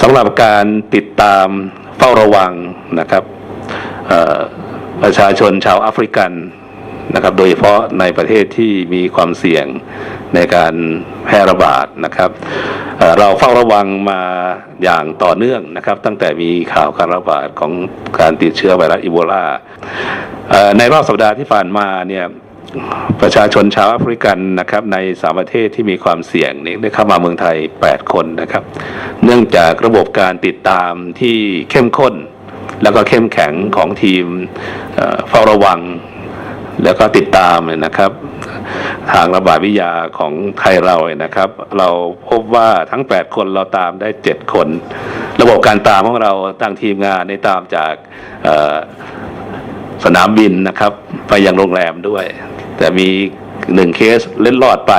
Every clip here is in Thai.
สำหรับการติดตามเฝ้าระวังนะครับประชาชนชาวแอฟริกันนะครับโดยเฉพาะในประเทศที่มีความเสี่ยงในการแพร่ระบาดนะครับเเราเฝ้าระวังมาอย่างต่อเนื่องนะครับ ตั้งแต่มีข่าวการระบาดของการติดเชื้อไวรัสอีโบลาในรอบสัปดาห์ที่ผ่านมาเนี่ย ประชาชนชาวแอฟริกันนะครับในสามประเทศที่มีความเสี่ยงนี้ได้เข้ามาเมืองไทย 8 คนนะครับ เนื่องจากระบบการติดตามที่เข้มข้น แล้วก็เข้มแข็งของทีมเฝ้าระวัง แล้วก็ติดตามนะครับ ทางระบาดวิทยาของไทยเรานะครับ เราพบว่าทั้ง 8 คนเราตามได้ 7 คน ระบบการตามของเราตั้งทีมงานในตามจากสนามบินนะครับ ไปยังโรงแรมด้วย แต่มีหนึ่งเคสเล่นรอดไป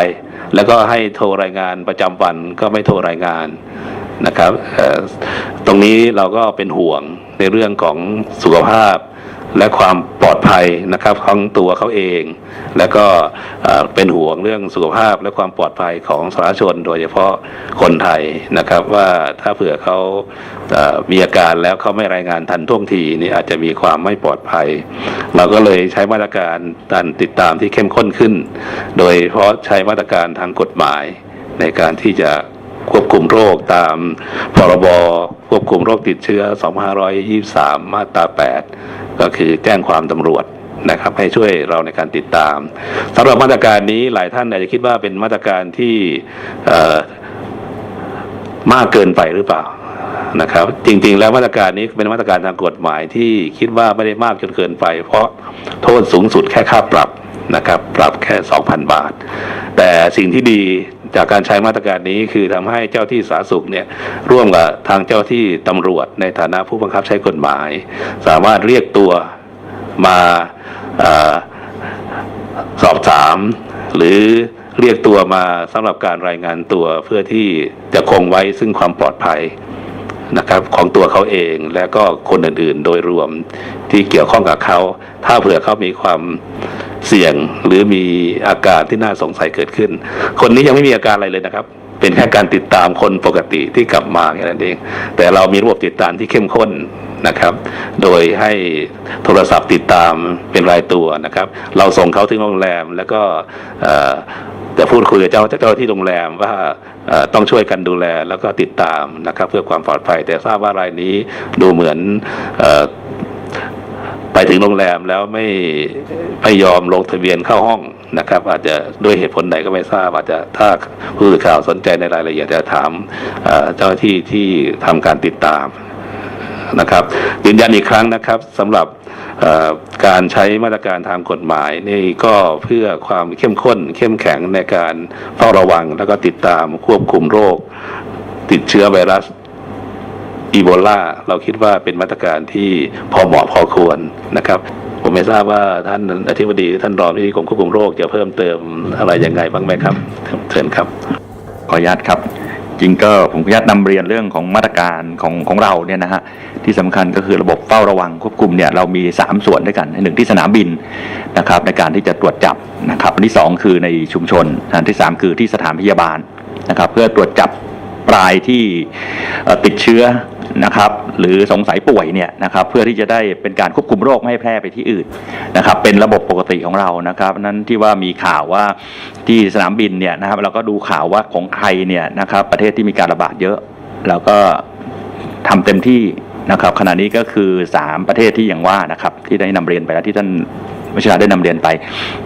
แล้วก็ให้โทรรายงานประจำวันก็ไม่โทรรายงานนะครับตรงนี้เราก็เป็นห่วงในเรื่องของสุขภาพ และความปลอดภัยนะครับของตัวเขาเอง แล้วก็เป็นห่วงเรื่องสุขภาพและความปลอดภัยของสาธารณชน โดยเฉพาะคนไทยนะครับ ว่าถ้าเผื่อเขามีอาการแล้วเขาไม่รายงานทันท่วงทีนี่อาจจะมีความไม่ปลอดภัย เราก็เลยใช้มาตรการการติดตามที่เข้มข้นขึ้น โดยเฉพาะใช้มาตรการทางกฎหมายในการที่จะควบคุมโรคตามพรบ ควบคุมโรคติดเชื้อ 2523 มาตรา 8 ก็คือแจ้งความตำรวจนะครับให้ช่วยเราในการติดตามสำหรับมาตรการนี้หลายท่านอาจจะคิดว่าเป็นมาตรการที่มากเกินไปหรือเปล่านะครับ จริงๆ แล้วมาตรการนี้เป็นมาตรการทางกฎหมายที่คิดว่าไม่ได้มากจนเกินไป เพราะโทษสูงสุดแค่ค่าปรับนะครับ ปรับแค่ 2,000 บาท แต่สิ่งที่ดี จากการใช้มาตรการนี้คือทำให้เจ้าที่สาธารณสุขเนี่ยร่วมกับทางเจ้าที่ตำรวจในฐานะผู้บังคับใช้กฎหมาย สามารถเรียกตัวมาอ่อสอบถาม หรือเรียกตัวมาสำหรับการรายงานตัวเพื่อที่จะคงไว้ซึ่งความปลอดภัยนะครับของตัวเขาเองและก็คนอื่นๆ โดยรวมที่เกี่ยวข้องกับเขา ถ้าเผื่อเขามีความ เสี่ยงหรือมีอาการที่น่าสงสัยเกิดขึ้น คนนี้ยังไม่มีอาการอะไรเลยนะครับ เป็นแค่การติดตามคนปกติที่กลับมาแค่นั้นเอง แต่เรามีระบบติดตามที่เข้มข้นนะครับ โดยให้โทรศัพท์ติดตามเป็นรายตัวนะครับ เราส่งเขาถึงโรงแรมแล้วก็เอ่อจะพูดคุยกับเจ้าเจ้าที่โรงแรมว่าเอ่อต้องช่วยกันดูแลแล้วก็ติดตามนะครับ เพื่อความปลอดภัย แต่ทราบว่ารายนี้ดูเหมือนอ ไปถึงโรงแรมแล้วไม่ไม่ยอมลงทะเบียนเข้าห้องนะครับ อาจจะด้วยเหตุผลใดก็ไม่ทราบ อาจจะถ้าผู้สื่อข่าวสนใจในรายละเอียดจะถามเจ้าหน้าที่ที่ทำการติดตามนะครับยืนยันอีกครั้งนะครับสำหรับการใช้มาตรการทางกฎหมายนี่ก็เพื่อความเข้มข้น เข้มแข็งในการเฝ้าระวัง แล้วก็ติดตามควบคุมโรค ติดเชื้อไวรัส อีโบลาเราคิดว่าเป็นมาตรการที่พอเหมาะพอควรนะครับผมไม่ทราบว่าท่านอธิบดีท่านรองที่กรมควบคุมโรคจะเพิ่มเติมอะไรยังไงบ้างไหมครับเชิญครับ ขออนุญาตครับจริงก็ผมขออนุญาตนำเรียนเรื่องของมาตรการของของเราเนี่ยนะฮะที่สำคัญก็คือระบบเฝ้าระวังควบคุมเนี่ยเรามี 3 ส่วนด้วยกันหนึ่งที่สนามบินนะครับในการที่จะตรวจจับนะครับอันที่ 2 คือในชุมชนอันที่ 3 คือที่สถานพยาบาลนะครับเพื่อตรวจจับปลายที่ติดเชื้อ นะครับหรือสงสัยป่วยเนี่ยนะครับเพื่อที่จะได้เป็นการควบคุมโรคไม่ให้แพร่ไปที่อื่นนะครับเป็นระบบปกติของเรานะครับนั้นที่ว่ามีข่าวว่าที่สนามบินเนี่ยนะครับเราก็ดูข่าวว่าของใครเนี่ยนะครับประเทศที่มีการระบาดเยอะ แล้วก็ทำเต็มที่นะครับขณะนี้ก็คือ 3 ประเทศที่อย่างว่านะครับที่ได้นำเรียนไปแล้วที่ท่านวิชาได้นำเรียนไป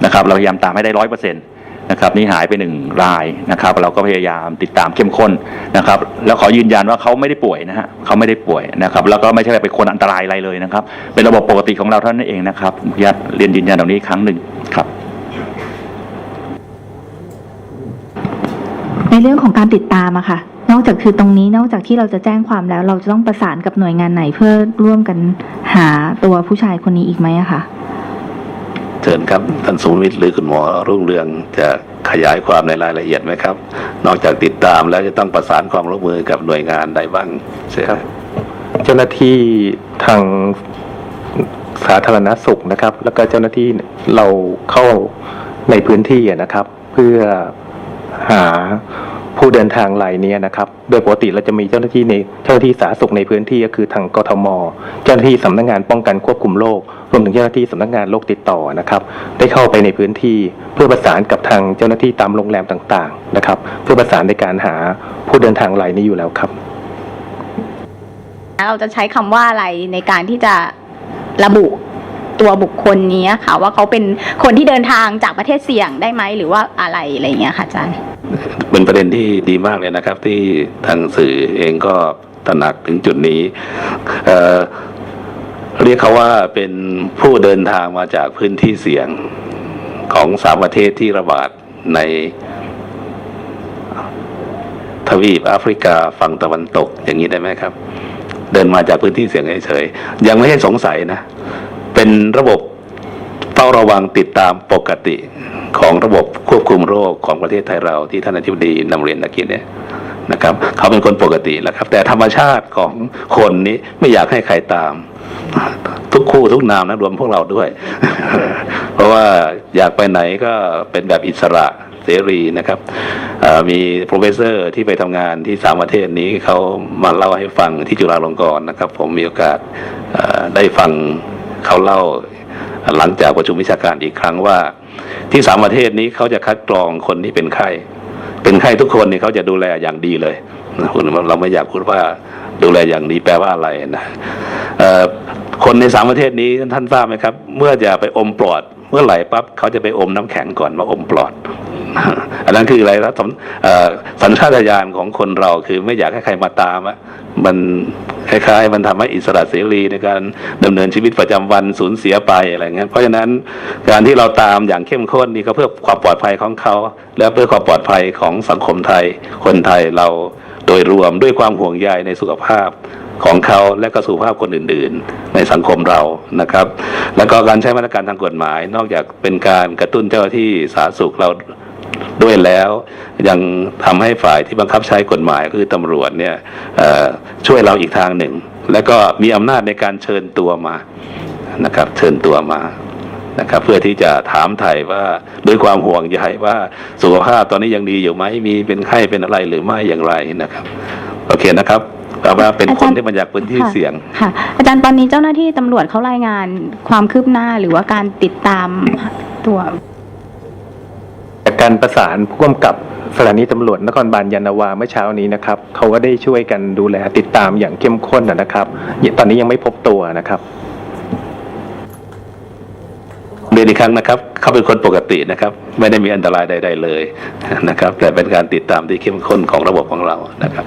นะครับเราพยายามตามให้ได้ร้อยเปอร์เซ็นต์ นะครับนี่หายไปหนึ่งรายนะครับเราก็พยายามติดตามเข้มข้นนะครับแล้วขอยืนยันว่าเขาไม่ได้ป่วยนะฮะเขาไม่ได้ป่วยนะครับแล้วก็ไม่ใช่เป็นคนอันตรายอะไรเลยนะครับ เป็นระบบปกติของเราเท่านั้นเองนะครับผมขออนุญาตเรียนยืนยันตรงนี้อีกครั้งหนึ่งครับ ในเรื่องของการติดตามอะค่ะ นอกจากคือตรงนี้นอกจากที่เราจะแจ้งความแล้ว เราจะต้องประสานกับหน่วยงานไหนเพื่อร่วมกันหาตัวผู้ชายคนนี้อีกไหมอะคะเชิญครับท่านสุวิทย์หรือคุณหมอรุ่งเรืองจะ ขยายความในรายละเอียดไหมครับ นอกจากติดตามแล้วจะต้องประสานความร่วมมือกับหน่วยงานใดบ้างใช่ครับ เจ้าหน้าที่ทางสาธารณสุขนะครับ แล้วก็เจ้าหน้าที่เราเข้าในพื้นที่นะครับ เพื่อหา ผู้เดินทางรายนี้นะครับ โดยปกติเราจะมีเจ้าหน้าที่ในเจ้าหน้าที่สาธารณสุขในพื้นที่ก็คือทางกทม เจ้าหน้าที่สำนักงานป้องกันควบคุมโรครวมถึงเจ้าหน้าที่สำนักงานโรคติดต่อนะครับ ได้เข้าไปในพื้นที่เพื่อประสานกับทางเจ้าหน้าที่ตามโรงแรมต่างๆนะครับ เพื่อประสานในการหาผู้เดินทางรายนี้อยู่แล้วครับ เราจะใช้คำว่าอะไรในการที่จะระบุตัวบุคคลนี้ค่ะ ว่าเขาเป็นคนที่เดินทางจากประเทศเสี่ยงได้ไหมหรือว่าอะไรอะไรอย่างเงี้ยค่ะอาจารย์ เป็นประเด็นที่ดีมากเลยนะครับ ที่ทางสื่อเองก็ตระหนักถึงจุดนี้เเรียกเขาว่าเป็นผู้เดินทางมาจากพื้นที่เสี่ยงของสามประเทศที่ระบาดในทวีปแอฟริกาฝั่งตะวันตกอย่างนี้ได้ไหมครับ เดินมาจากพื้นที่เสี่ยงเฉยๆยังไม่ให้สงสัยนะ เป็นระบบ ฝ้าระวังติดตามปกติของระบบควบคุมโรคของประเทศไทยเราที่ท่านอธิบดีนำเรียนตะกี้เนี่ยนะครับ เขาเป็นคนปกติแหละครับ แต่ธรรมชาติของคนนี้ไม่อยากให้ใครตาม ทุกคู่ทุกนามนะรวมพวกเราด้วย เพราะว่าอยากไปไหนก็เป็นแบบอิสระเสรีนะครับมีโปรเฟสเซอร์ที่ไปทำงานที่สามประเทศนี้เขามาเล่าให้ฟังที่จุฬาลงกรณ์นะครับ ผมมีโอกาสได้ฟังเขาเล่า หลังจากประชุมวิชาการอีกครั้งว่า ที่สามประเทศนี้เขาจะคัดกรองคนที่เป็นไข้ เป็นไข้ทุกคนเนี่ยเขาจะดูแลอย่างดีเลยนะคุณเราไม่อยากพูดว่าดูแลอย่างดีแปลว่าอะไรนะคนในสามประเทศนี้ท่านทราบไหมครับ เมื่อจะไปอมปลอด เมื่อไหร่ปั๊บเขาจะไปอมน้ำแข็งก่อนมาอมปลอด อันนั้นคืออะไรครับสัญชาตญาณของคนเราคือไม่อยากให้ใครมาตามอะมันคล้ายๆ มันทำให้อิสระเสรีในการดำเนินชีวิตประจำวันสูญเสียไปอะไรเงี้ยเพราะฉะนั้นการที่เราตามอย่างเข้มข้นนี่ก็เพื่อความปลอดภัยของเขา และเพื่อความปลอดภัยของสังคมไทย คนไทยเราโดยรวมด้วยความห่วงใยในสุขภาพของเขาและก็สุขภาพคนอื่น ๆ ในสังคมเรานะครับ แล้วก็การใช้มาตรการทางกฎหมาย นอกจากเป็นการกระตุ้นเจ้าที่สาธารณสุขเรา ด้วยแล้วยังทำให้ฝ่ายที่บังคับใช้กฎหมายคือตำรวจเนี่ยช่วยเราอีกทางหนึ่ง แล้วก็มีอำนาจในการเชิญตัวมานะครับ เชิญตัวมานะครับเพื่อที่จะถามไถ่ว่าด้วยความห่วงใยว่าสุขภาพตอนนี้ยังดีอยู่ไหมมีเป็นไข้เป็นอะไรหรือไม่อย่างไรนะครับโอเคนะครับแปลว่าเป็นคนที่มาจากพื้นที่เสี่ยงค่ะ อาจารย์ตอนนี้เจ้าหน้าที่ตำรวจเขารายงานความคืบหน้าหรือว่าการติดตามตัว การประสานผู้กำกับสถานีตำรวจนครบาลยานาวาเมื่อเช้านี้นะครับเขาก็ได้ช่วยกันดูแลติดตามอย่างเข้มข้นนะนะครับ ตอนนี้ยังไม่พบตัวนะครับเรียนอีกครั้งนะครับ เขาเป็นคนปกตินะครับ ไม่ได้มีอันตรายใด ๆ เลยนะครับ แต่เป็นการติดตามที่เข้มข้นของระบบของเรานะครับ